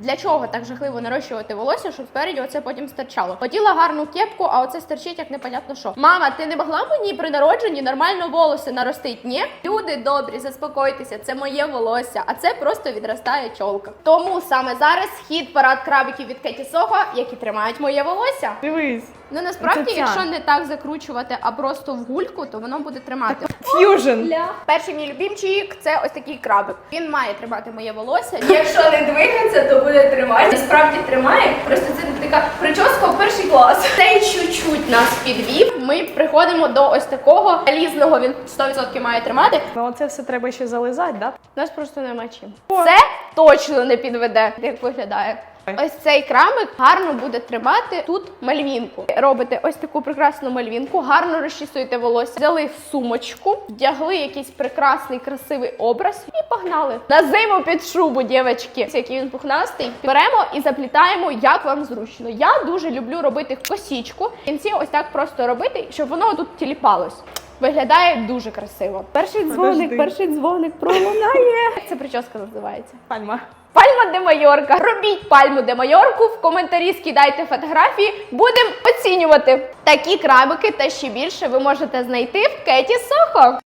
Для чого так жахливо нарощувати волосся, щоб спереді оце потім стирчало? Хотіла гарну кепку, а оце стерчить як непонятно що. Мама, ти не могла мені при народженні нормально волосся наростити? Ні? Люди добрі, заспокойтеся, це моє волосся, а це просто відростає чолка. Тому саме зараз хід парад крабиків від Кеті Сохо, які тримають моє волосся. Дивись. Ну насправді, Це ця. якщо не так закручувати, а просто в гульку, то воно буде тримати. Ф'южн. Перший мій любімчик це ось такий крабик. Він має тримати моє волосся. Якщо не двигається, то буде тримати. Насправді тримає. Просто це така прическа в перший клас. Цей чуть-чуть нас підвів. Ми приходимо до ось такого залізного. Він 100% має тримати. Ну це все треба ще зализати, да? У нас просто нема чим. Це точно не підведе, як виглядає. Ось цей крамик гарно буде тримати тут мальвінку. Робите ось таку прекрасну мальвінку, гарно розчісуєте волосся, взяли сумочку, вдягли якийсь прекрасний красивий образ і погнали на зиму під шубу, дівчатки. Який він пухнастий. Беремо і заплітаємо, як вам зручно. Я дуже люблю робити косічку. В кінці ось так просто робити, щоб воно тут тіліпалось. Виглядає дуже красиво. Перший дзвоник, Подожди. перший дзвоник пролунає. Як ця прическа називається? Пальма. Пальма де Майорка. Робіть пальму де Майорку. В коментарі скидайте фотографії. Будемо оцінювати. Такі крабики та ще більше ви можете знайти в Кеті Сохо.